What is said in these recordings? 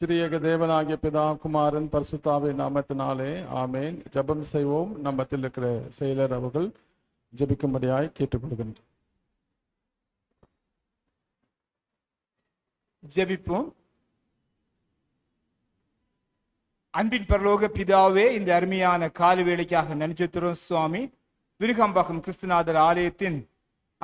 சிறியக தேவனாகிய பிதா குமாரன் பரிசுத்தாவை நாமத்தினாலே ஆமேன். ஜபம் செய்வோம். நம்மத்தில் இருக்கிற செயலர் அவர்கள் ஜபிக்கும்படியாய் கேட்டுக்கொள்கின்றோம். ஜபிப்போம். அன்பின் பரலோக பிதாவே இந்த அருமையான கால வேளைக்காக நனிச்சுத்துறோம் சுவாமி. விருகம்பாக்கம் கிறிஸ்துநாதர் ஆலயத்தின்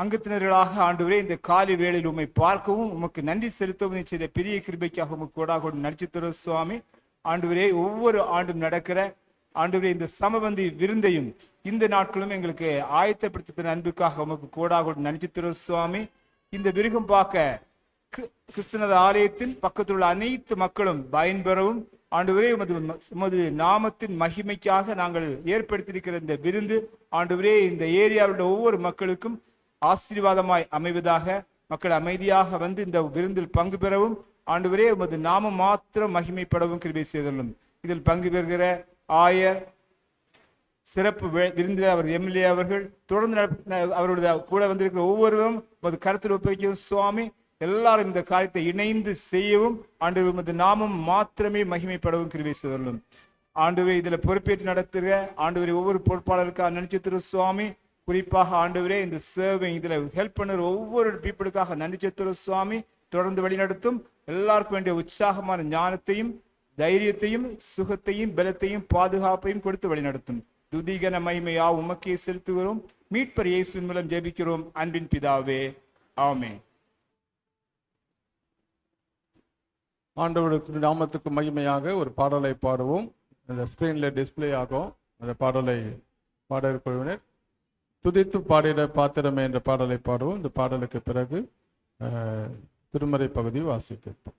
அங்கத்தினர்களாக ஆண்டவரே இந்த காலை வேளையில் உம்மை பார்க்கவும் உமக்கு நன்றி செலுத்தவும் செய்த பெரிய கிருபைக்காக உமக்கு கொடாக நடிச்சுத்துறோம் சுவாமி. ஆண்டவரே ஒவ்வொரு ஆண்டும் நடக்கிற ஆண்டவரே இந்த சமபந்தி விருந்தையும் இந்த நாட்களும் எங்களுக்கு ஆயத்தப்படுத்த அன்புக்காக உமக்கு கோடாக நடிச்சுத்துறோம் சுவாமி. இந்த விருகம் பார்க்க கிறிஸ்து- கிறிஸ்துனது ஆலயத்தின் பக்கத்தில் உள்ள அனைத்து மக்களும் பயன்பெறவும் ஆண்டவரே உமது உமது நாமத்தின் மகிமைக்காக நாங்கள் ஏற்படுத்தியிருக்கிற இந்த விருந்து ஆண்டவரே இந்த ஏரியாவுடைய ஒவ்வொரு மக்களுக்கும் ஆசீர்வாதமாய் அமைவதாக மக்கள் அமைதியாக வந்து இந்த விருந்தில் பங்கு பெறவும் ஆண்டுவரே உமது நாமம் மாத்திரம் மகிமைப்படவும் கிருபை செய்துள்ளோம். இதில் பங்கு பெறுகிற ஆயர் சிறப்பு வி- அவர் எம்எல்ஏ அவர்கள் தொடர்ந்து நட- அவருடைய கூட வந்திருக்கிற ஒவ்வொருவரும் உமது கருத்தில் ஒப்பிக்கவும் சுவாமி எல்லாரும் இந்த காரியத்தை இணைந்து செய்யவும் ஆண்டு உமது நாமம் மாத்திரமே மகிமைப்படவும் கிருபை செய்துள்ளோம். ஆண்டுவே இதில் பொறுப்பேற்று நடத்துகிற ஆண்டவரை ஒவ்வொரு பொறுப்பாளருக்காக நினைச்சு திரு சுவாமி. குறிப்பாக ஆண்டவரே இந்த சேவை இதில் ஹெல்ப் பண்ணுற ஒவ்வொரு பீப்புளுக்காக நன்றி திரு சுவாமி. தொடர்ந்து வழிநடத்தும். எல்லாருக்கும் வேண்டிய உற்சாகமான ஞானத்தையும் தைரியத்தையும் சுகத்தையும் பலத்தையும் பாதுகாப்பையும் கொடுத்து வழிநடத்தும். துதிகன மகிமையா உமக்கே செலுத்துகிறோம். மீட்பர் இயேசுவின் மூலம் ஜெபிக்கிறோம். அன்பின் பிதாவே ஆமே ஆண்டவருக்கு நாமத்துக்கு மகிமையாக ஒரு பாடலை பாடுவோம். அந்த ஸ்கிரீனில் டிஸ்பிளே ஆகும். அந்த பாடலை பாட குழுவினர். துதித்து பாடிட பாத்திரமே என்ற பாடலை பாடுவோம் இந்த பாடலுக்கு பிறகு திருமறை பகுதி வாசித்திருப்போம்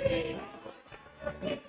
Thank you.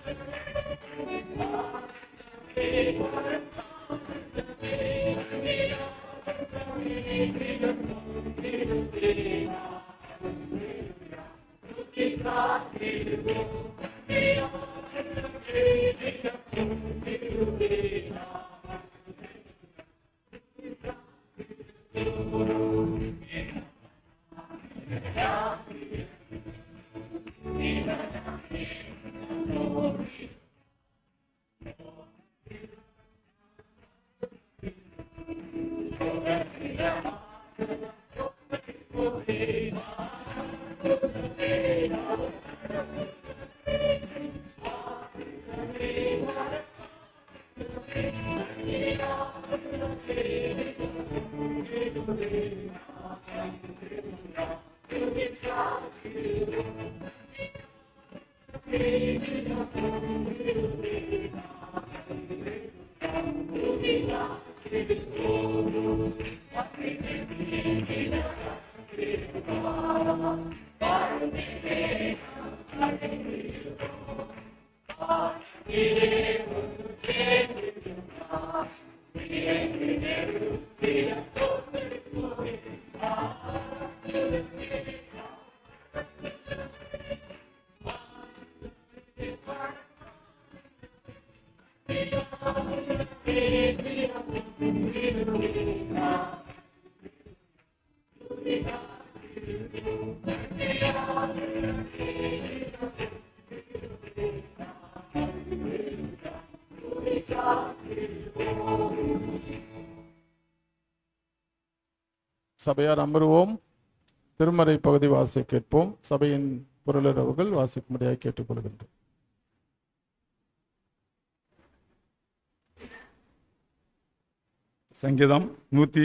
சபையார் அமருவோம். திருமறை பகுதி வாசி கேட்போம். சபையின் பொருளரவுகள் வாசிக்கும்படியாக கேட்டுக்கொள்கின்றோம் சங்கீதம் நூற்றி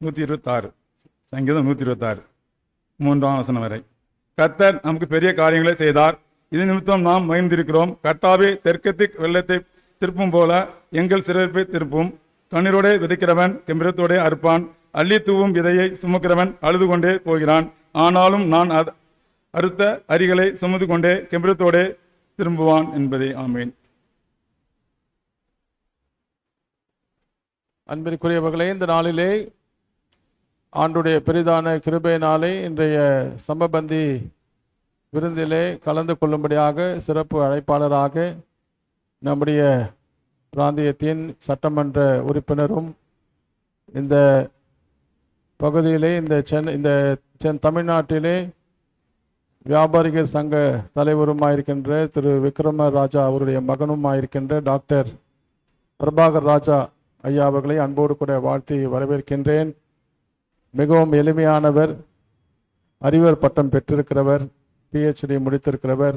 நூற்றி இருபத்தாறு. சங்கீதம் நூற்றி இருபத்தாறு. மூன்றாம் வசனம் வரை. கர்த்தர் நமக்கு பெரிய காரியங்களை செய்தார். இது நிமித்தம் நாம் மகிழ்ந்திருக்கிறோம். கர்த்தாவே தெற்கத்திக் வெள்ளத்தை திருப்பும் போல எங்கள் சிறப்பை திருப்பும். கண்ணீரோடே விதைக்கிறவன் கெம்பிரத்தோடே அறுப்பான். அள்ளி தூவும் விதையை சுமக்கிறவன் அழுது கொண்டே போகிறான். ஆனாலும் நான் அறுத்த அரிகளை சுமந்து கொண்டே கெம்பிரத்தோடே திரும்புவான் என்பதே ஆமேன். அன்பிற்குரியவர்களே இந்த நாளிலே ஆண்டுடைய பெரிதான கிருபையினாலே இன்றைய சமபந்தி விருந்திலே கலந்து கொள்ளும்படியாக சிறப்பு அழைப்பாளராக நம்முடைய பிராந்தியத்தின் சட்டமன்ற உறுப்பினரும் இந்த பகுதியிலே இந்த சென்னை இந்த சென் தமிழ்நாட்டிலே வியாபாரிகள் சங்க தலைவருமாயிருக்கின்ற திரு விக்ரம ராஜா அவருடைய மகனுமாயிருக்கின்ற டாக்டர் பிரபாகர் ராஜா ஐயா அவர்களை அன்போடு கூட வாழ்த்தி வரவேற்கின்றேன். மிகவும் எளிமையானவர் அறிவர் பட்டம் பெற்றிருக்கிறவர் பிஹெச்டி முடித்திருக்கிறவர்.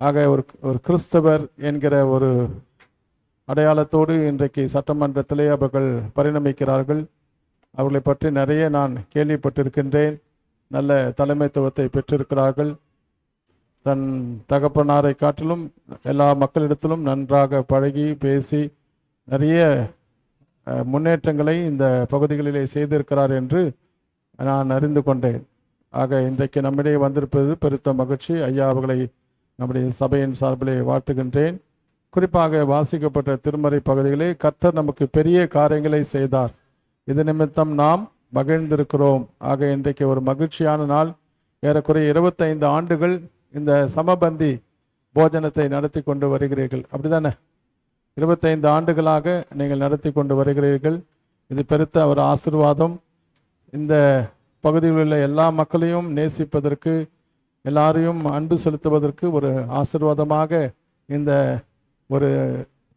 ஆக ஒரு ஒரு கிறிஸ்தவர் என்கிற ஒரு அடையாளத்தோடு இன்றைக்கு சட்டமன்றத்திலே அவர்கள் பரிணமிக்கிறார்கள். அவர்களை பற்றி நிறைய நான் கேள்விப்பட்டிருக்கின்றேன். நல்ல தலைமைத்துவத்தை பெற்றிருக்கிறார்கள். தன் தகப்பனாரை காட்டிலும் எல்லா மக்களிடத்திலும் நன்றாக பழகி பேசி நிறைய முன்னேற்றங்களை இந்த பகுதிகளிலே செய்திருக்கிறார் என்று நான் அறிந்து கொண்டேன். ஆக இன்றைக்கு நம்மிடையே வந்திருப்பது பெருத்த மகிழ்ச்சி. ஐயா அவர்களை நம்முடைய சபையின் சார்பிலே வாழ்த்துகின்றேன். குறிப்பாக வாசிக்கப்பட்ட திருமறை பகுதிகளே கர்த்தர் நமக்கு பெரிய காரியங்களை செய்தார். இது நிமித்தம் நாம் மகிழ்ந்திருக்கிறோம். ஆக இன்றைக்கு ஒரு மகிழ்ச்சியான நாள். ஏறக்குறைய இருபத்தைந்து ஆண்டுகள் இந்த சமபந்தி போஜனத்தை நடத்தி கொண்டு வருகிறீர்கள். அப்படிதானே? இருபத்தைந்து ஆண்டுகளாக நீங்கள் நடத்தி கொண்டு வருகிறீர்கள். இது பெருத்த ஒரு ஆசிர்வாதம். இந்த பகுதியில் உள்ள எல்லா மக்களையும் நேசிப்பதற்கு எல்லாரையும் அன்பு செலுத்துவதற்கு ஒரு ஆசிர்வாதமாக இந்த ஒரு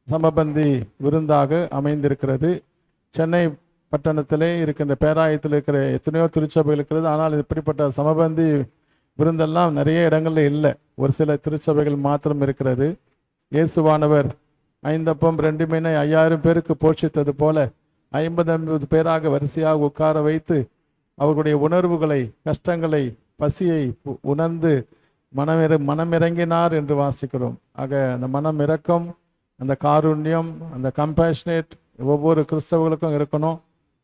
சமபந்தி விருந்தாக அமைந்திருக்கிறது. சென்னை பட்டணத்திலே இருக்கின்ற பேராயத்தில் இருக்கிற எத்தனையோ திருச்சபைகள் இருக்கிறது. ஆனால் இப்படிப்பட்ட சமபந்தி விருந்தெல்லாம் நிறைய இடங்களில் இல்லை. ஒரு சில திருச்சபைகள் மாத்திரம் இருக்கிறது. இயேசுவானவர் ஐந்தப்பம் ரெண்டு மீனை ஐயாயிரம் பேருக்கு போஷித்தது போல ஐம்பது ஐம்பது பேராக வரிசையாக உட்கார வைத்து அவர்களுடைய உணர்வுகளை கஷ்டங்களை பசியை உ- உணர்ந்து மனமிற மனமிறங்கினார் என்று வாசிக்கிறோம். ஆக அந்த மனம் இறக்கம் அந்த காருண்யம் அந்த கம்பேஷனேட் ஒவ்வொரு கிறிஸ்தவர்களுக்கும் இருக்கணும்.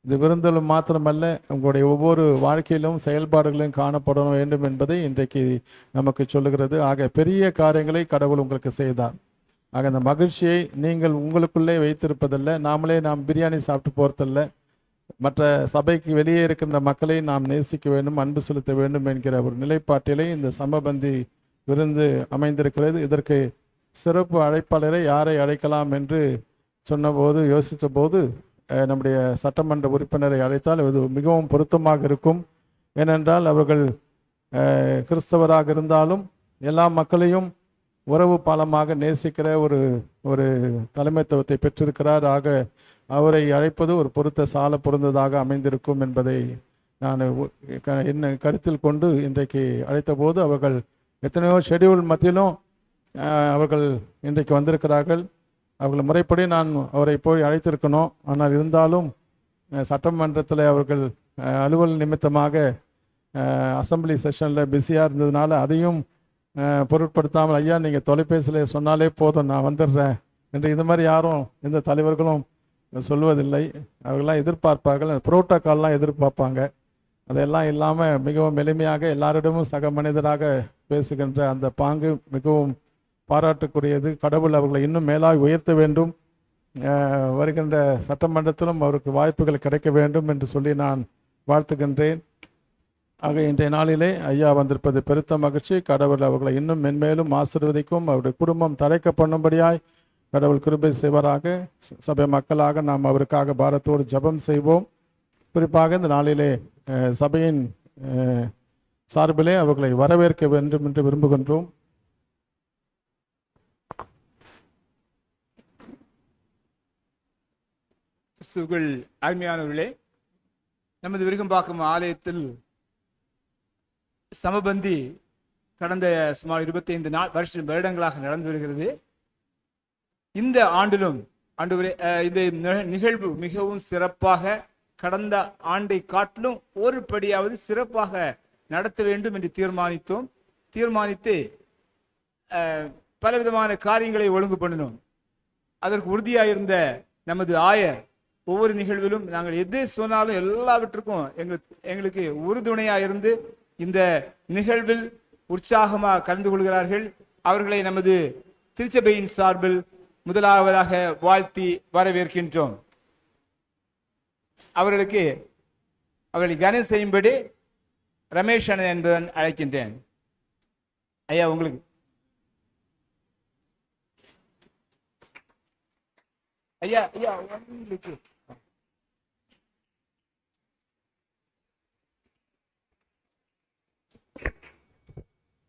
இது விருந்திலும் மாத்திரமல்ல உங்களுடைய ஒவ்வொரு வாழ்க்கையிலும் செயல்பாடுகளையும் காணப்பட வேண்டும் என்பதை இன்றைக்கு நமக்கு சொல்லுகிறது. ஆக பெரிய காரியங்களை கடவுள் உங்களுக்கு செய்தார். ஆக அந்த மகிழ்ச்சியை நீங்கள் உங்களுக்குள்ளே வைத்திருப்பதில்லை நாமளே நாம் பிரியாணி சாப்பிட்டு போகிறதில்லை மற்ற சபைக்கு வெளியே இருக்கின்ற மக்களை நாம் நேசிக்க வேண்டும் அன்பு செலுத்த வேண்டும் என்கிற ஒரு நிலைப்பாட்டிலே இந்த சமபந்தி விருந்து அமைந்திருக்கிறது. இதற்கு சிறப்பு அழைப்பாளரை யாரை அழைக்கலாம் என்று சொன்னபோது யோசித்த போது நம்முடைய சட்டமன்ற உறுப்பினரை அழைத்தால் இது மிகவும் பொருத்தமாக இருக்கும். ஏனென்றால் அவர்கள் கிறிஸ்தவராக இருந்தாலும் எல்லா மக்களையும் உறவு பாலமாக நேசிக்கிற ஒரு ஒரு தலைமைத்துவத்தை பெற்றிருக்கிறார். ஆக அவரை அழைப்பது ஒரு பொருத்த சால பொருந்ததாக அமைந்திருக்கும் என்பதை நான் க- என்ன கருத்தில் கொண்டு இன்றைக்கு அழைத்த போது அவர்கள் எத்தனையோ ஷெடியூல் மத்தியிலும் அவர்கள் இன்றைக்கு வந்திருக்கிறார்கள். அவர்கள் முறைப்படி நான் அவரை போய் அழைத்திருக்கணும். ஆனால் இருந்தாலும் சட்டமன்றத்தில் அவர்கள் அலுவல் நிமித்தமாக அசம்பிளி செஷனில் பிஸியாக இருந்ததுனால அதையும் பொருட்படுத்தாமல் ஐயா நீங்கள் தொலைபேசியில் சொன்னாலே போதும் நான் வந்துடுறேன். என்று இது மாதிரி யாரும் எந்த தலைவர்களும் சொல்வதில்லை. அவர்கள்லாம் எதிர்பார்ப்பார்கள். புரோட்டோக்கால்லாம் எதிர்பார்ப்பாங்க. அதெல்லாம் இல்லாமல் மிகவும் எளிமையாக எல்லாரிடமும் சக மனிதராக பேசுகின்ற அந்த பாங்கு மிகவும் பாராட்டுக்குரியது. கடவுள் அவர்களை இன்னும் மேலாக உயர்த்த வேண்டும். வருகின்ற சட்டமன்றத்திலும் அவருக்கு வாய்ப்புகள் கிடைக்க வேண்டும் என்று சொல்லி நான் வாழ்த்துகின்றேன். ஆக இன்றைய நாளிலே ஐயா வந்திருப்பது பெருத்த மகிழ்ச்சி. கடவுள் அவர்களை இன்னும் மென்மேலும் ஆசிர்வதிக்கும். அவருடைய குடும்பம் தழைக்க பண்ணும்படியாய் கடவுள் கிருபை செய்வராக. சபை மக்களாக நாம் அவருக்காக பாரத்தோடு ஜெபம் செய்வோம். குறிப்பாக இந்த நாளிலே அஹ், சபையின் சார்பிலே அவர்களை வரவேற்க வேண்டும் என்று விரும்புகின்றோம். கிறிஸ்துவுக்குள் அருமையானவர்களே நமது விருகம்பாக்கம் ஆலயத்தில் சமபந்தி கடந்த சுமார் 25 நாள் வருஷம் வருடங்களாக நடந்து வருகிறது. இந்த ஆண்டிலும் ஆண்டு இந்த நிகழ்வு மிகவும் சிறப்பாக கடந்த ஆண்டை காட்டிலும் ஒரு படியாவது சிறப்பாக நடத்த வேண்டும் என்று தீர்மானித்தோம். தீர்மானித்து பலவிதமான காரியங்களை ஒழுங்கு பண்ணினோம். அதற்கு உறுதியாயிருந்த நமது ஆயர் ஒவ்வொரு நிகழ்விலும் நாங்கள் எது சொன்னாலும் எல்லாவற்றுக்கும் எங்களுக்கு எங்களுக்கு உறுதுணையாக இருந்து இந்த நிகழ்வில் உற்சாகமாக கலந்து கொள்கிறார்கள். அவர்களை நமது திருச்சபையின் சார்பில் முதலாவதாக வாழ்த்தி வரவேற்கின்றோம். அவர்களுக்கு அவர்களை கனம் செய்யும்படி ரமேஷ் அண்ணன் என்பவன் அழைக்கின்றேன். ஐயா உங்களுக்கு. ஐயா ஐயா உங்களுக்கு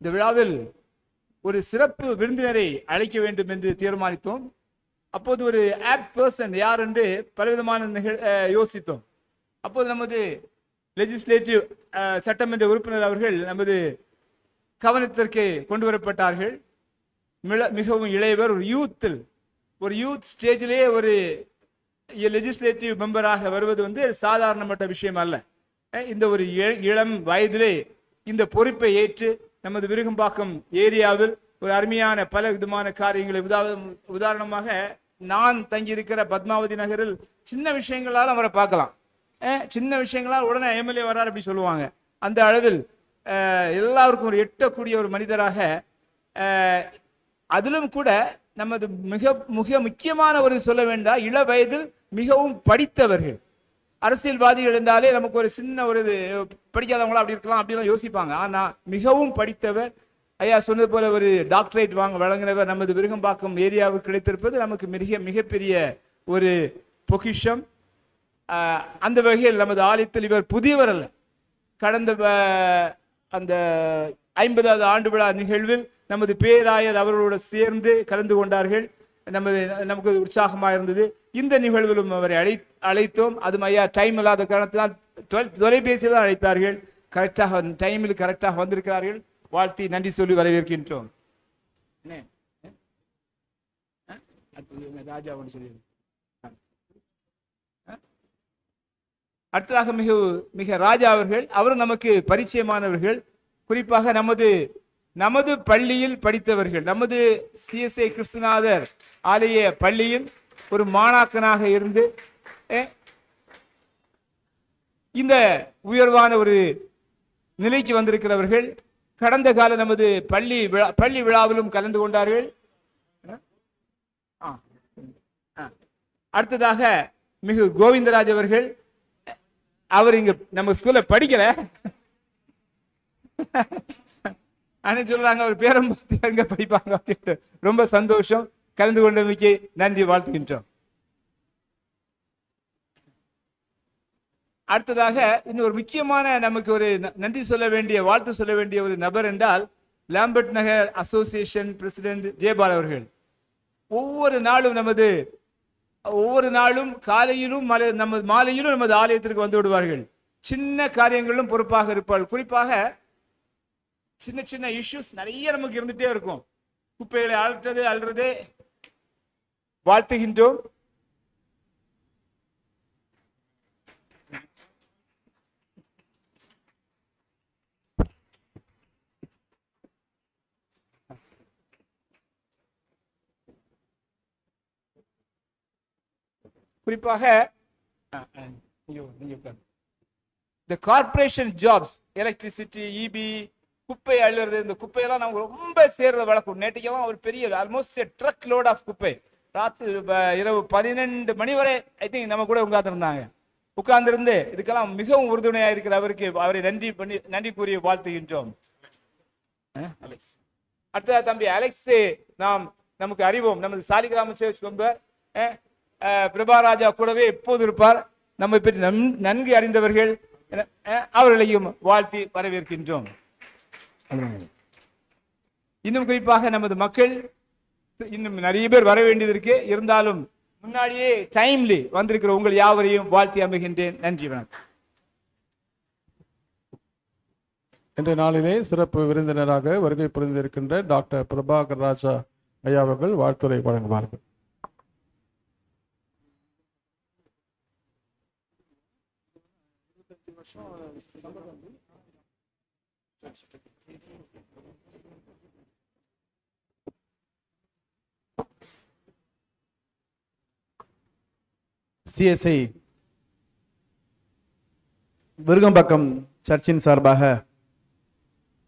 இந்த விழாவில் ஒரு சிறப்பு விருந்தினரை அழைக்க வேண்டும் என்று தீர்மானித்தோம். அப்போது ஒரு ஆப் பர்சன் யார் என்று பலவிதமான நிகழ் யோசித்தோம். அப்போது நமது லெஜிஸ்லேட்டிவ் சட்டமன்ற உறுப்பினர் அவர்கள் நமது கவனத்திற்கு கொண்டு வரப்பட்டார்கள் மிள- மிகவும் இளையவர் ஒரு யூத்தில் ஒரு யூத் ஸ்டேஜிலே ஒரு லெஜிஸ்லேட்டிவ் மெம்பராக வருவது வந்து சாதாரணப்பட்ட விஷயம் அல்ல. இந்த ஒரு இ- இளம் வயதிலே இந்த பொறுப்பை ஏற்று நமது விருகம்பாக்கம் ஏரியாவில் ஒரு அருமையான பல விதமான காரியங்களை உதா- உதாரணமாக நான் தங்கியிருக்கிற பத்மாவதி நகரில் சின்ன விஷயங்களால் அவரை பார்க்கலாம். சின்ன விஷயங்களால் உடனே எம்எல்ஏ வரார் அப்படி சொல்லுவாங்க. அந்த அளவில் எல்லாருக்கும் ஒரு எட்டக்கூடிய ஒரு மனிதராக அதிலும் கூட நமது மிக மிக முக்கியமான ஒரு சொல்ல வேண்டாம் இள வயதில் மிகவும் படித்தவர்கள். அரசியல்வாதிகள் இருந்தாலே நமக்கு ஒரு சின்ன ஒரு இது படிக்காதவங்களா அப்படி இருக்கலாம் அப்படிலாம் யோசிப்பாங்க. ஆனா மிகவும் படித்தவர் ஐயா சொன்னது போல ஒரு டாக்டரேட் வாங்க வழங்கினவர் நமது விருகம்பாக்கம் ஏரியாவுக்கு கிடைத்திருப்பது நமக்கு மிக மிகப்பெரிய ஒரு பொக்கிஷம். அந்த வகையில் நமது ஆலயத்தில் இவர் புதியவர் அல்ல. கடந்த அந்த ஐம்பதாவது ஆண்டு விழா நிகழ்வில் நமது பேராயர் அவர்களோடு சேர்ந்து கலந்து கொண்டார்கள். நமது நமக்கு உற்சாகமாக இருந்தது. இந்த நிகழ்விலும் அவரை அழை அழைத்தோம். அது ஐயா டைம் இல்லாத காரணத்தினால் தொலை- தொலைபேசியில் தான் அழைத்தார்கள். கரெக்டாக டைமில் கரெக்டாக வந்திருக்கிறார்கள். வாழ்த்தி நன்றி சொல்லி வரவேற்கின்றோம். ராஜா சொல்லி அடுத்ததாக மிக மிக ராஜா அவர்கள் அவரும் நமக்கு பரிச்சயமானவர்கள். குறிப்பாக நமது நமது பள்ளியில் படித்தவர்கள். நமது சிஎஸ்ஐ கிறிஸ்துநாதர் ஆலய பள்ளியில் ஒரு மாணாக்கனாக இருந்து இந்த உயர்வான ஒரு நிலைக்கு வந்திருக்கிறவர்கள் கடந்த கால நமது பள்ளி விழா பள்ளி விழாவிலும் கலந்து கொண்டார்கள். அடுத்ததாக மிகு கோவிந்தராஜ் அவர்கள் அவர் இங்க நம்ம ஸ்கூல்ல படிக்கல. ஆனா சொல்றாங்க அவர் பேரம் படிப்பாங்க அப்படின்ட்டு. ரொம்ப சந்தோஷம். கலந்து கொண்டமைக்கு நன்றி வாழ்த்துகின்றோம். அடுத்ததாக இன்னொரு முக்கியமான நமக்கு ஒரு ந- நன்றி சொல்ல வேண்டிய வாழ்த்து சொல்ல வேண்டிய ஒரு நபர் என்றால் Lambert Nagar association president Jayapal அவர்கள். ஒவ்வொரு நாளும் நமது ஒவ்வொரு நாளும் காலையிலும் மலை நமது மாலையிலும் நமது ஆலயத்திற்கு வந்து விடுவார்கள். சின்ன காரியங்களிலும் பொறுப்பாக இருப்பார்கள். குறிப்பாக சின்ன சின்ன இஷ்யூஸ் நிறைய நமக்கு இருந்துகிட்டே இருக்கும். குப்பைகளை அழற்றது அல்றது வாழ்த்துகின்றோம். குறிப்பாக இந்த கார்பரேஷன் ஜாப்ஸ் எலக்ட்ரிசிட்டி இபி குப்பை அழுறது இந்த குப்பையெல்லாம் நமக்கு ரொம்ப சேர்றது வழக்கம் நேற்றுக்கெல்லாம் ஒரு பெரிய ஆல்மோஸ்ட் ட்ரக் லோட் ஆஃப் குப்பை. ராத்திரி இரவு பன்னிரெண்டு மணி வரை ஐ திங்க் நம்ம கூட உட்கார்ந்துருந்தாங்க. உட்கார்ந்திருந்து இதுக்கெல்லாம் மிகவும் உறுதுணையா இருக்கிற அவருக்கு அவரை நன்றி பண்ணி நன்றி கூறி வாழ்த்துகின்றோம். அஹ், அலெக்ஸ். அடுத்ததா தம்பி அலெக்ஸ் நாம் நமக்கு அறிவோம். நமது சாலிகிராம சேர்ச் மெம்பர் பிரபாராஜா கூடவே எப்போது இருப்பார்? நம்மை பற்றி நன்- நன்கு அறிந்தவர்கள் அவர்களையும் வாழ்த்தி வரவேற்கின்றோம். இன்னும் குறிப்பாக நமது மக்கள் இன்னும் நிறைய பேர் வர வேண்டியது இருக்கு. இருந்தாலும் முன்னாடியே டைம்லி வந்திருக்கிற உங்கள் யாவரையும் வாழ்த்தி அமைகின்றேன் நன்றி வணக்கம். இன்றைய நாளிலே சிறப்பு விருந்தினராக வருகை புரிந்திருக்கின்ற டாக்டர் பிரபாகர் ராஜா ஐயா அவர்கள் வாழ்த்துரை வழங்குவார்கள். சிஎஸ்ஐ விருகம்பாக்கம் சர்ச்சின் சார்பாக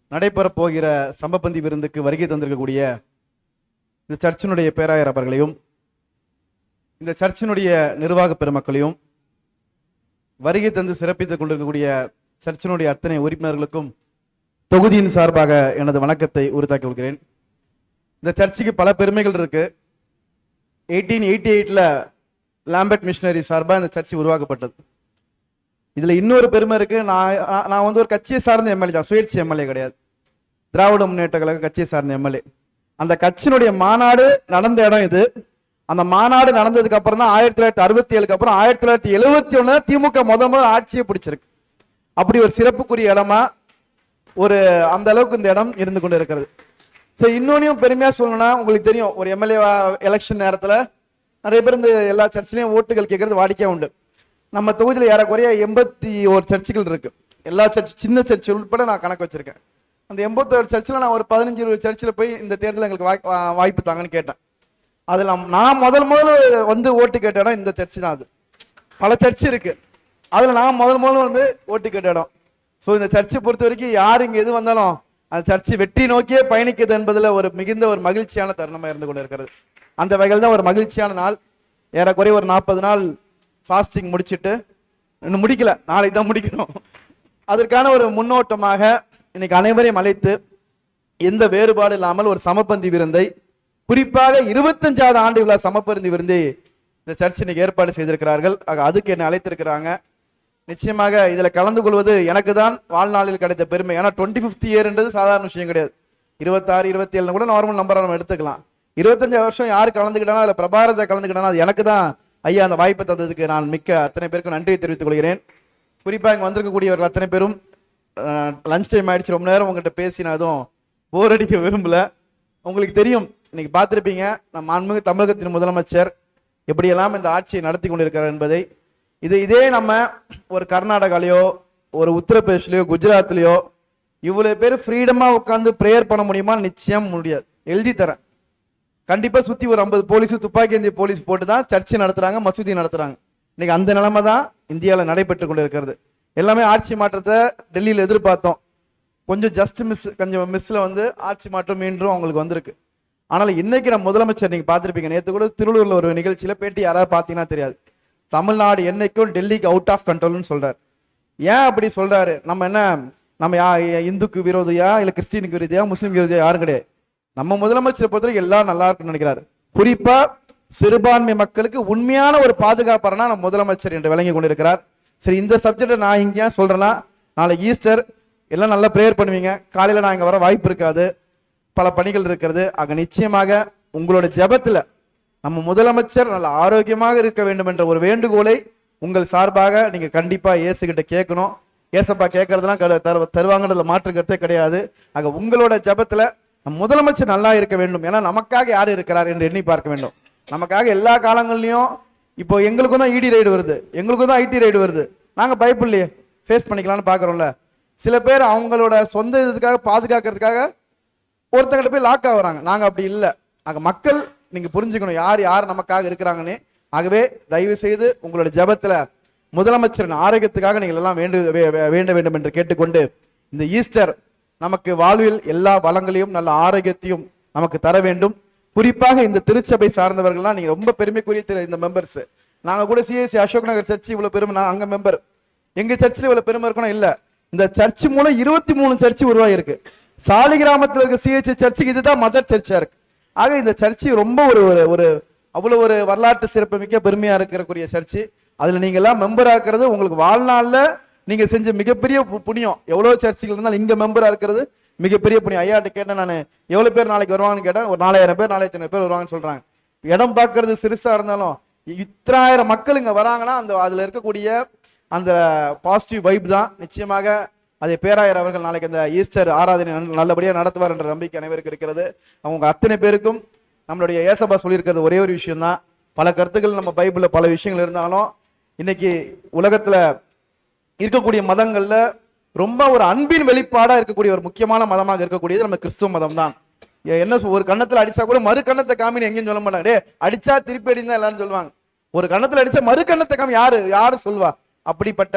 நடைபெற போகிற சம்பப்பந்தி விருந்துக்கு வருகை தந்திருக்கக்கூடிய இந்த சர்ச்சினுடைய பேராயர் அவர்களையும் இந்த சர்ச்சினுடைய நிர்வாக பெருமக்களையும் வருகை தந்து சிறப்பித்துக் கொண்டிருக்கக்கூடிய சர்ச்சினுடைய அத்தனை உறுப்பினர்களுக்கும் தொகுதியின் சார்பாக எனது வணக்கத்தை உரித்தாக்கி கொள்கிறேன். இந்த சர்ச்சுக்கு பல பெருமைகள் இருக்கு. எயிட்டீன் எயிட்டி எயிட்டில் லாம்பர்ட் மிஷினரி சார்பாக இந்த சர்ச்சை உருவாக்கப்பட்டது. இதில் இன்னொரு பெருமை இருக்குது நான் நான்- வந்து ஒரு கட்சியை சார்ந்த எம்எல்ஏ தான். சுயேட்சி எம்எல்ஏ கிடையாது. திராவிட முன்னேற்ற கழக கட்சியை சார்ந்த எம்எல்ஏ அந்த கட்சியினுடைய மாநாடு நடந்த இடம் இது. அந்த மாநாடு நடந்ததுக்கு அப்புறம் தான் ஆயிரத்தி தொள்ளாயிரத்தி அறுபத்தி ஏழுக்கு அப்புறம் ஆயிரத்தி தொள்ளாயிரத்தி எழுபத்தி ஒன்று திமுக முத முதல் ஆட்சியை பிடிச்சிருக்கு. அப்படி ஒரு சிறப்புக்குரிய இடமா ஒரு அந்த அளவுக்கு இந்த இடம் இருந்து கொண்டு இருக்கிறது. சரி இன்னொன்னையும் பெருமையாக சொல்லணும்னா உங்களுக்கு தெரியும் ஒரு எம்எல்ஏ எலெக்ஷன் நேரத்தில் நிறைய பேர் இந்த எல்லா சர்ச்சிலையும் ஓட்டுகள் கேட்கறது வாடிக்கை உண்டு. நம்ம தொகுதியில் ஏறக்குறைய எண்பத்தி ஒரு சர்ச்சுகள் இருக்கு. எல்லா சர்ச் சின்ன சர்ச் உட்பட நான் கணக்கு வச்சிருக்கேன். அந்த எண்பத்தோரு சர்ச்சில் நான் ஒரு பதினஞ்சு இருபது சர்ச்சில் போய் இந்த தேர்தலில் எங்களுக்கு வாய்- வாய்ப்பு தாங்கன்னு கேட்டேன். அதில் நான் முதல் முதல்ல வந்து ஓட்டு கேட்ட இடம் இந்த சர்ச்சு தான் அது. பல சர்ச் இருக்கு. அதில் நான் முதல் முதல்ல வந்து ஓட்டு கேட்ட இடம். ஸோ இந்த சர்ச்சை பொறுத்த வரைக்கும் யார் இங்கே எது வந்தாலும் அந்த சர்ச்சை வெற்றி நோக்கியே பயணிக்கிறது என்பதில் ஒரு மிகுந்த ஒரு மகிழ்ச்சியான தருணமாக இருந்து கொண்டு இருக்கிறது அந்த வகையில் தான் ஒரு மகிழ்ச்சியான நாள். ஏறக்குறைய ஒரு நாற்பது நாள் ஃபாஸ்டிங் முடிச்சிட்டு இன்னும் முடிக்கல நாளைக்கு தான் முடிக்கணும். அதற்கான ஒரு முன்னோட்டமாக இன்னைக்கு அனைவரையும் அழைத்து எந்த வேறுபாடு இல்லாமல் ஒரு சமப்பந்தி விருந்தை குறிப்பாக இருபத்தஞ்சாவது ஆண்டு விழா சமப்பந்தி விருந்தை இந்த சர்ச் இன்னைக்கு ஏற்பாடு செய்திருக்கிறார்கள். அதுக்கு என்னை அழைத்திருக்கிறாங்க. நிச்சயமாக இதில் கலந்து கொள்வது எனக்கு தான் வாழ்நாளில் கிடைத்த பெருமை. ஏன்னா டுவெண்ட்டி ஃபிஃப்த் இயர்ன்றது சாதாரண விஷயம் கிடையாது. இருபத்தாறு இருபத்தி ஏழு கூட நார்மல் நம்பராக நம்ம எடுத்துக்கலாம். இருபத்தஞ்சு வருஷம் யார் கலந்துக்கிட்டானோ அதில் பிரபாரஜா கலந்துக்கிட்டானோ அது எனக்கு தான் ஐயா அந்த வாய்ப்பை தந்ததுக்கு நான் மிக்க அத்தனை பேருக்கும் நன்றியை தெரிவித்துக் கொள்கிறேன். குறிப்பாக இங்கே வந்திருக்கக்கூடியவர்கள் அத்தனை பேரும் லஞ்ச் டைம் ஆயிடுச்சு. ரொம்ப நேரம் உங்கள்கிட்ட பேசினா அதுவும் போர் அடிக்க விரும்பல. உங்களுக்கு தெரியும் இன்னைக்கு பார்த்துருப்பீங்க நம்ம மாண்புமிகு தமிழகத்தின் முதலமைச்சர் எப்படியெல்லாம் இந்த ஆட்சியை நடத்தி கொண்டிருக்கிறார் என்பதை. இது இதே நம்ம ஒரு கர்நாடகாலையோ ஒரு உத்தரப்பிரதேஷ்லையோ குஜராத்லையோ இவ்வளோ பேர் ஃப்ரீடமாக உட்காந்து ப்ரேயர் பண்ண முடியுமா? நிச்சயம் முடியாது. எழுதி தரேன். கண்டிப்பாக சுற்றி ஒரு ஐம்பது போலீஸ் துப்பாக்கி ஏந்திய போலீஸ் போட்டு தான் சர்ச்சை நடத்துகிறாங்க மசூதி நடத்துகிறாங்க இன்னைக்கு அந்த நிலைமை தான் இந்தியாவில் நடைபெற்று கொண்டு இருக்கிறது எல்லாமே ஆட்சி மாற்றத்தை டெல்லியில் எதிர்பார்த்தோம். கொஞ்சம் ஜஸ்ட் மிஸ் கொஞ்சம் மிஸ்ஸில் வந்து ஆட்சி மாற்றம் மீண்டும் அவங்களுக்கு வந்திருக்கு. ஆனால் இன்னைக்கு நம்ம முதலமைச்சர் நீங்கள் பார்த்துருப்பீங்க. நேற்று கூட திருவள்ளூரில் ஒரு நிகழ்ச்சியில் பேட்டி யாராவது பார்த்தீங்கன்னா தெரியாது. தமிழ்நாடு என்னைக்கும் டெல்லிக்கு அவுட் ஆஃப் கண்ட்ரோல்னு சொல்றாரு. ஏன் அப்படி சொல்றாரு? நம்ம என்ன நம்ம யா இந்துக்கு விரோதியா இல்லை கிறிஸ்டினுக்கு விரோதியா முஸ்லீம் விரோதியா? யாரும் கிடையாது. நம்ம முதலமைச்சரை பொறுத்தவரைக்கும் எல்லாம் நல்லா இருக்குன்னு நினைக்கிறாரு. குறிப்பா சிறுபான்மை மக்களுக்கு உண்மையான ஒரு பாதுகாப்பாரனா நம்ம முதலமைச்சர் என்று விளங்கி கொண்டிருக்கிறார். சரி இந்த சப்ஜெக்டை நான் இங்கே சொல்கிறேன்னா சொல்றேன்னா ஈஸ்டர் எல்லாம் நல்லா ப்ரேயர் பண்ணுவீங்க. காலையில் நான் இங்கே வர வாய்ப்பு இருக்காது. பல பணிகள் இருக்கிறது. ஆக நிச்சயமாக உங்களோட ஜபத்தில் நம்ம முதலமைச்சர் நல்ல ஆரோக்கியமாக இருக்க வேண்டும் என்ற ஒரு வேண்டுகோளை உங்கள் சார்பாக நீங்க கண்டிப்பா இயேசு கேட்கணும். ஏசப்பா கேட்கறதெல்லாம் தருவாங்கன்றதுல மாற்று கருத்தே கிடையாது. ஆக உங்களோட ஜபத்துல முதலமைச்சர் நல்லா இருக்க வேண்டும். ஏன்னா நமக்காக யார் இருக்கிறார் என்று எண்ணி பார்க்க வேண்டும். நமக்காக எல்லா காலங்கள்லயும் இப்போ எங்களுக்கும் தான் இடி ரைடு வருது. எங்களுக்கும் தான் ஐடி ரைடு வருது. நாங்க பயப்படலையே ஃபேஸ் பண்ணிக்கலாம்னு பாக்குறோம்ல சில பேர் அவங்களோட சொந்த இதுக்காக பாதுகாக்கிறதுக்காக ஒருத்தங்கிட்ட போய் லாக் ஆகுறாங்க நாங்க அப்படி இல்லை. அங்க மக்கள் நீங்க புரிஞ்சுக்கணும் யார் யார் நமக்காக இருக்கிறாங்கன்னு. ஆகவே தயவு செய்து உங்களோட ஜபத்துல முதலமைச்சரின் ஆரோக்கியத்துக்காக நீங்கள் எல்லாம் வேண்டு வே- வே- வேண்ட வேண்டும் என்று கேட்டுக்கொண்டு இந்த ஈஸ்டர் நமக்கு வாழ்வில் எல்லா வளங்களையும் நல்ல ஆரோக்கியத்தையும் நமக்கு தர வேண்டும். குறிப்பாக இந்த திருச்சபை சார்ந்தவர்கள்லாம் நீங்க ரொம்ப பெருமைக்குரிய திரு- இந்த மெம்பர்ஸ் நாங்க கூட சிஎஸ்சி அசோக் நகர் சர்ச் இவ்வளவு பெருமை நான் அங்க மெம்பர் எங்க சர்ச்சில் இவ்வளவு பெருமை இருக்கணும் இல்ல. இந்த சர்ச் மூலம் இருபத்தி மூணு சர்ச்சு உருவாகிருக்கு சாலி கிராமத்தில் இருக்க சிஎஸ்சி சர்ச்சுக்கு இதுதான் மதர் சர்ச்சா இருக்கு. ஆக இந்த சர்ச்சு ரொம்ப ஒரு ஒரு ஒரு அவ்வளோ ஒரு வரலாற்று சிறப்புமிக்க பெருமையாக இருக்கக்கூடிய சர்ச்சு. அதில் நீங்கள்லாம் மெம்பராக இருக்கிறது உங்களுக்கு வாழ்நாளில் நீங்கள் செஞ்ச மிகப்பெரிய புண்ணியம். எவ்வளோ சர்ச்சுகள் இருந்தாலும் இங்கே மெம்பராக இருக்கிறது மிகப்பெரிய புண்ணியம். ஐயாட்ட கேட்டேன் நான் எவ்வளோ பேர் நாளைக்கு வருவாங்கன்னு கேட்டேன்? ஒரு நாலாயிரம் பேர் நாலாயிரத்தி ஐநூறு பேர் வருவாங்கன்னு சொல்கிறாங்க இடம் பார்க்கறது சிறுசாக இருந்தாலும் இத்தனாயிரம் மக்கள் இங்கே வராங்கன்னா அந்த அதில் இருக்கக்கூடிய அந்த பாசிட்டிவ் வைப் தான். நிச்சயமாக அதை பேராயர் அவர்கள் நாளைக்கு அந்த ஈஸ்டர் ஆராதனை நல்லபடியாக நடத்துவார் என்ற நம்பிக்கை அனைவருக்கு இருக்கிறது. அவங்க அத்தனை பேருக்கும் நம்மளுடைய ஏசபா சொல்லியிருக்கிறது ஒரே ஒரு விஷயம்தான். பல கருத்துக்கள் நம்ம பைபிளில் பல விஷயங்கள் இருந்தாலும் இன்னைக்கு உலகத்தில் இருக்கக்கூடிய மதங்களில் ரொம்ப ஒரு அன்பின் வெளிப்பாடாக இருக்கக்கூடிய ஒரு முக்கியமான மதமாக இருக்கக்கூடியது நம்ம கிறிஸ்துவ மதம் தான் என்ன ஒரு கன்னத்தில் அடிச்சா கூட மறு கண்ணத்தை காமின்னு எங்கேயும் சொல்ல மாட்டாங்க. டே அடிச்சா திருப்பி அடிந்தா எல்லாரும் சொல்லுவாங்க. ஒரு கன்னத்தில் அடிச்சா மறு கண்ணத்தை காமி யாரு யாரு சொல்வா? அப்படிப்பட்ட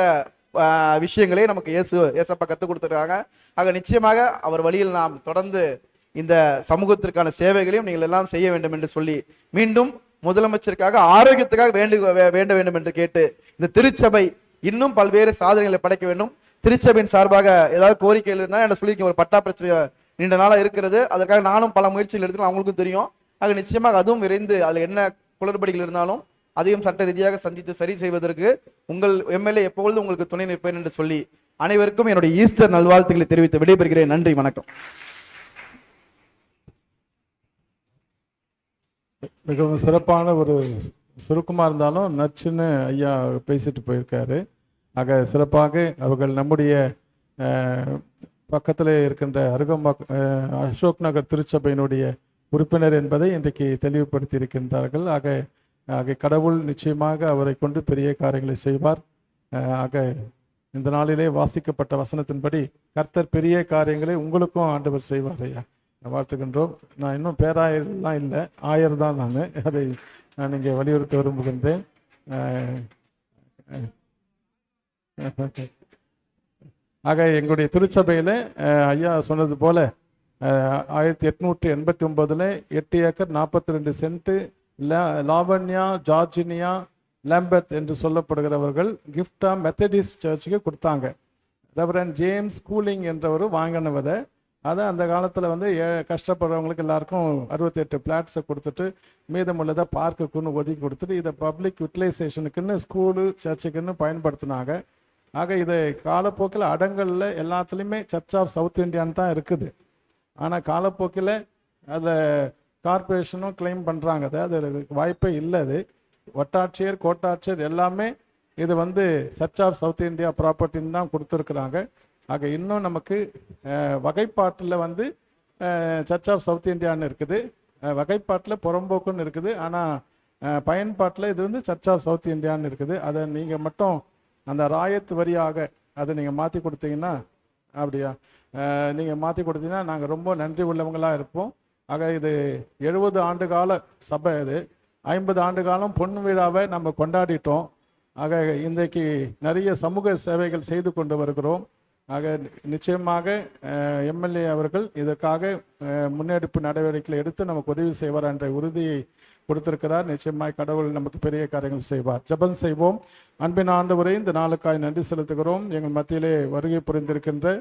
விஷயங்களையும் விஷயங்களே நமக்கு இயேசு ஏசப்பா கற்றுக் கொடுத்துருக்காங்க. ஆக நிச்சயமாக அவர் வழியில் நாம் தொடர்ந்து இந்த சமூகத்திற்கான சேவைகளையும் நீங்கள் எல்லாம் செய்ய வேண்டும் என்று சொல்லி மீண்டும் முதலமைச்சருக்காக ஆரோக்கியத்துக்காக வேண்டு வே- வேண்ட வேண்டும் என்று கேட்டு இந்த திருச்சபை இன்னும் பல்வேறு சாதனைகளை படைக்க வேண்டும். திருச்சபையின் சார்பாக ஏதாவது கோரிக்கைகள் இருந்தால் என்ன சொல்லியிருக்கேன் ஒரு பட்டா பிரச்சனை நீண்ட நாளாக இருக்கிறது. அதற்காக நானும் பல முயற்சிகள் எடுத்துக்கலாம் அவங்களுக்கும் தெரியும். ஆக நிச்சயமாக அதுவும் விரைந்து அதில் என்ன குளறுபடிகள் இருந்தாலும் அதையும் சட்ட ரீதியாக சந்தித்து சரி செய்வதற்கு உங்கள் எம்எல்ஏ எப்பொழுதும் உங்களுக்கு துணை நிற்பேன் என்று சொல்லி அனைவருக்கும் என்னுடைய ஈஸ்டர் நல்வாழ்த்துக்களை தெரிவித்து விடைபெறுகிறேன். நன்றி வணக்கம். மிகவும் சிறப்பான ஒரு சுருக்கமாக இருந்தாலும் நச்சுன்னு ஐயா பேசிட்டு போயிருக்காரு. ஆக சிறப்பாக அவர்கள் நம்முடைய பக்கத்தில் இருக்கின்ற அருகம்பாக் அசோக் நகர் திருச்சபையினுடைய உறுப்பினர் என்பதை இன்றைக்கு தெளிவுபடுத்தி இருக்கின்றார்கள். ஆக ஆக கடவுள் நிச்சயமாக அவரை கொண்டு பெரிய காரியங்களை செய்வார். ஆக இந்த நாளிலே வாசிக்கப்பட்ட வசனத்தின்படி கர்த்தர் பெரிய காரியங்களை உங்களுக்கும் ஆண்டவர் செய்வார் ஐயா. வாழ்த்துகின்றோம். நான் இன்னும் பேராயர்லாம் இல்லை. ஆயர் தான் நான். அதை நான் இங்கே வலியுறுத்த விரும்புகின்றேன். ஆக எங்களுடைய திருச்சபையில் ஐயா சொன்னது போல ஆயிரத்தி எட்நூற்றி எண்பத்தி ஒன்பதுல எட்டு ஏக்கர் நாற்பத்தி ரெண்டு சென்ட்டு லாவண்யா ஜார்ஜினியா லேம்பத் என்று சொல்லப்படுகிறவர்கள் கிஃப்டாக மெத்தடிஸ்ட் சர்ச்சுக்கு கொடுத்தாங்க. ரெவரன் ஜேம்ஸ் கூலிங் என்றவர் வாங்கினவதை அதை அந்த காலத்தில் வந்து ஏ- கஷ்டப்படுறவங்களுக்கு எல்லாருக்கும் அறுபத்தெட்டு பிளாட்ஸை கொடுத்துட்டு மீதமுள்ளதை பார்க்குக்குன்னு ஒதுக்கி கொடுத்துட்டு இதை பப்ளிக் யூட்டிலைசேஷனுக்குன்னு ஸ்கூலு சர்ச்சுக்குன்னு பயன்படுத்தினாங்க. ஆக இது காலப்போக்கில் அடங்களில் எல்லாத்துலேயுமே சர்ச் ஆஃப் சவுத் இந்தியான்னு தான் இருக்குது. ஆனால் காலப்போக்கில் அதை கார்ப்பரேஷனும் கிளைம் பண்ணுறாங்க அது வாய்ப்பே இல்லை அது. வட்டாட்சியர் கோட்டாட்சியர் எல்லாமே இது வந்து சர்ச் ஆஃப் சவுத் இந்தியா ப்ராப்பர்ட்டின்னு தான் கொடுத்துருக்குறாங்க. ஆக இன்னும் நமக்கு வகைப்பாட்டில் வந்து சர்ச் ஆஃப் சவுத் இந்தியான்னு இருக்குது. வகைப்பாட்டில் புறம்போக்குன்னு இருக்குது. ஆனால் பயன்பாட்டில் இது வந்து சர்ச் ஆஃப் சவுத் இந்தியான்னு இருக்குது. அதை நீங்கள் மட்டும் அந்த ராயத் வரியாக அதை நீங்கள் மாற்றி கொடுத்தீங்கன்னா அப்படியா? நீங்கள் மாற்றி கொடுத்தீங்கன்னா நாங்கள் ரொம்ப நன்றி உள்ளவங்களாக இருப்போம். ஆக இது எழுபது ஆண்டு கால சபை இது ஐம்பது ஆண்டு காலம் பொன் விழாவை நம்ம கொண்டாடிட்டோம். ஆக இன்றைக்கு நிறைய சமூக சேவைகள் செய்து கொண்டு வருகிறோம். ஆக நிச்சயமாக எம்எல்ஏ அவர்கள் இதற்காக முன்னெடுப்பு நடவடிக்கைகளை எடுத்து நமக்கு உதவி செய்வார் என்ற உறுதியை கொடுத்திருக்கிறார். நிச்சயமாய் கடவுள் நமக்கு பெரிய காரியங்கள் செய்வார். ஜெபம் செய்வோம். அன்பின் ஆண்டு வரை இந்த நாளுக்காய் நன்றி செலுத்துகிறோம். எங்கள் மத்தியிலே வருகை புரிந்திருக்கின்ற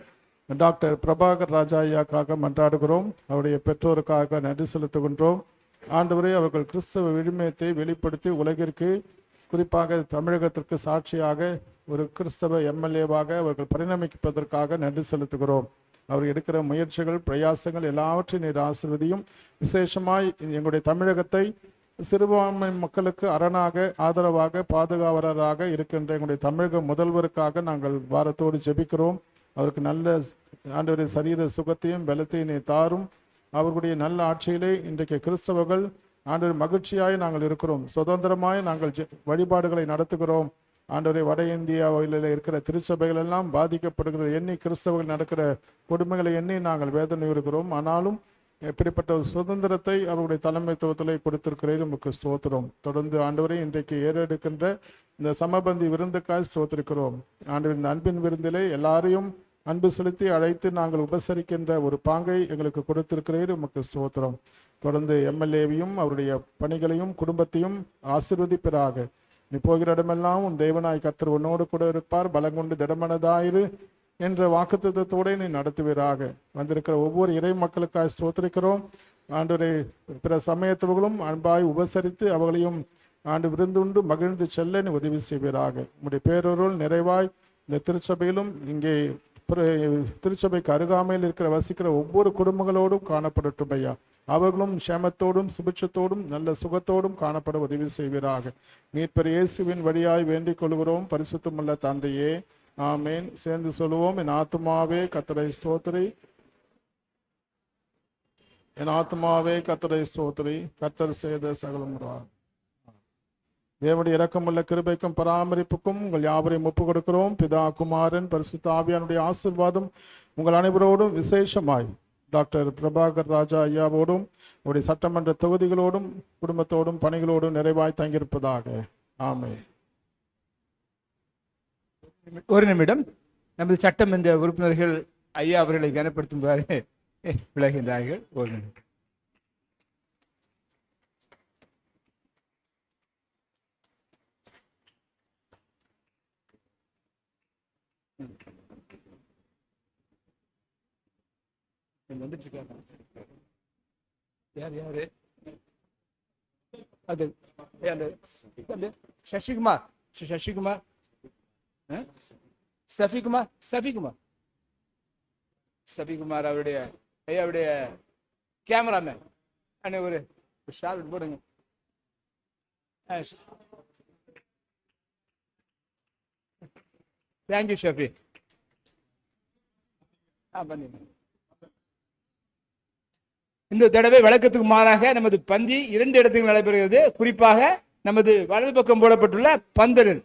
டாக்டர் பிரபாகர் ராஜா ஐயாக்காக மன்றாடுகிறோம். அவருடைய பெற்றோருக்காக நன்றி செலுத்துகின்றோம். ஆண்டுவரை அவர்கள் கிறிஸ்தவ விழுமியத்தை வெளிப்படுத்தி உலகிற்கு குறிப்பாக தமிழகத்திற்கு சாட்சியாக ஒரு கிறிஸ்தவ எம்எல்ஏவாக அவர்கள் பரிணமிப்பதற்காக நன்றி செலுத்துகிறோம். அவர் எடுக்கிற முயற்சிகள் பிரயாசங்கள் எல்லாவற்றையும் நீர் ஆசிர்வதியும். விசேஷமாய் எங்களுடைய தமிழகத்தை சிறுபான்மை மக்களுக்கு அரணாக ஆதரவாக பாதுகாவலராக இருக்கின்ற எங்களுடைய தமிழக முதல்வருக்காக நாங்கள் வாரத்தோடு ஜெபிக்கிறோம். அவருக்கு நல்ல ஆண்டவருடைய சரீர சுகத்தையும் பலத்தையும் நீ தாரும். அவர்களுடைய நல்ல ஆட்சியிலே இன்றைக்கு கிறிஸ்தவர்கள் ஆண்டவர் மகிழ்ச்சியாய் நாங்கள் இருக்கிறோம். சுதந்திரமாய் நாங்கள் ஜெ- வழிபாடுகளை நடத்துகிறோம். ஆண்டவரை வட இந்தியாவில் இருக்கிற திருச்சபைகள் எல்லாம் பாதிக்கப்படுகிற எண்ணி கிறிஸ்தவர்கள் நடக்கிற கொடுமைகளை எண்ணி நாங்கள் வேதனை இருக்கிறோம் ஆனாலும் எப்படிப்பட்ட ஒரு சுதந்திரத்தை அவருடைய தலைமைத்துவத்திலே கொடுத்திருக்கிறீர் நமக்கு ஸ்தோத்திரம். தொடர்ந்து ஆண்டவரை இன்றைக்கு ஏறெடுக்கின்ற இந்த சமபந்தி விருந்துக்காய் ஸ்தோத்திருக்கிறோம். ஆண்டவர் இந்த அன்பின் விருந்திலே எல்லாரையும் அன்பு செலுத்தி அழைத்து நாங்கள் உபசரிக்கின்ற ஒரு பாங்கை எங்களுக்கு கொடுத்திருக்கிறீர். உமக்கு ஸ்தோத்திரம். தொடர்ந்து எம்எல்ஏவையும் அவருடைய பணிகளையும் குடும்பத்தையும் ஆசிர்வதிப்பிறாக நீ போகிற இடமெல்லாம் உன் தேவனாய் கத்தர் உன்னோடு கூட இருப்பார். பலங்கொண்டு திடமனதாயிரு என்ற வாக்குத்தத்தோடு நீ நடத்துவீராக. வந்திருக்கிற ஒவ்வொரு இறை மக்களுக்காக ஸ்தோத்திரிக்கிறோம். ஆண்டவரை பிற சமயத்தவர்களும் அன்பாய் உபசரித்து அவர்களையும் ஆண்டு விருந்துண்டு மகிழ்ந்து செல்ல நீ உதவி செய்வீராக. உங்களுடைய பேரொருள் நிறைவாய். இந்த திருச்சபையிலும் இங்கே திருச்சபைக்கு அருகாமையில் இருக்கிற வசிக்கிற ஒவ்வொரு குடும்பங்களோடும் காணப்படட்டும் ஐயா. அவர்களும் க்ஷேமத்தோடும் சுபிட்சத்தோடும் நல்ல சுகத்தோடும் காணப்பட உதவி செய்வீராக. மீட்பர் இயேசுவின் வழியாய் வேண்டிக் கொள்கிறோம் பரிசுத்தமுள்ள தந்தையே. ஆமேன். சேர்ந்து சொல்லுவோம் என் ஆத்துமாவே கத்தரை ஸ்தோத்திரி. என் ஆத்துமாவே கத்தரை ஸ்தோத்திரி. கத்தர் செய்த சகலம் தேவடைய இரக்கமுள்ள கிருபைக்கும் பராமரிப்புக்கும் உங்கள் யாவரையும் ஒப்பு கொடுக்கிறோம் பிதா குமாரன் பரிசுத்த ஆவியானுடைய ஆசிர்வாதம் உங்கள் அனைவரோடும் விசேஷமாய். டாக்டர் பிரபாகர் ராஜா ஐயாவோடும் உங்களுடைய சட்டமன்ற தொகுதிகளோடும் குடும்பத்தோடும் பணிகளோடும் நிறைவாய் தங்கியிருப்பதாக. ஆமை ஒரு நிமிடம். நமது சட்டமன்ற உறுப்பினர்கள் ஐயா அவர்களை கனப்படுத்துமாறு விலகின்றார்கள். ஒரு நிமிடம். வந்துட்டு இருக்காங்க யார்? யாரு? அது சசிகுமார். சசிகுமார். சஃபிகுமார் சஃபிகுமார் சஃபிகுமார் அவருடைய ஐயாவுடைய கேமராமேன் அண்ணே ஒரு ஷார்ட் போடுங்க. தேங்க்யூ ஷஃபி ஆ பண்ணிடுங்க. இந்த தடவை வழக்கத்துக்கு மாறாக நமது பந்தி இரண்டு இடத்துக்கு நடைபெறுகிறது. குறிப்பாக நமது வலது பக்கம் போடப்பட்டுள்ள பந்தலில்.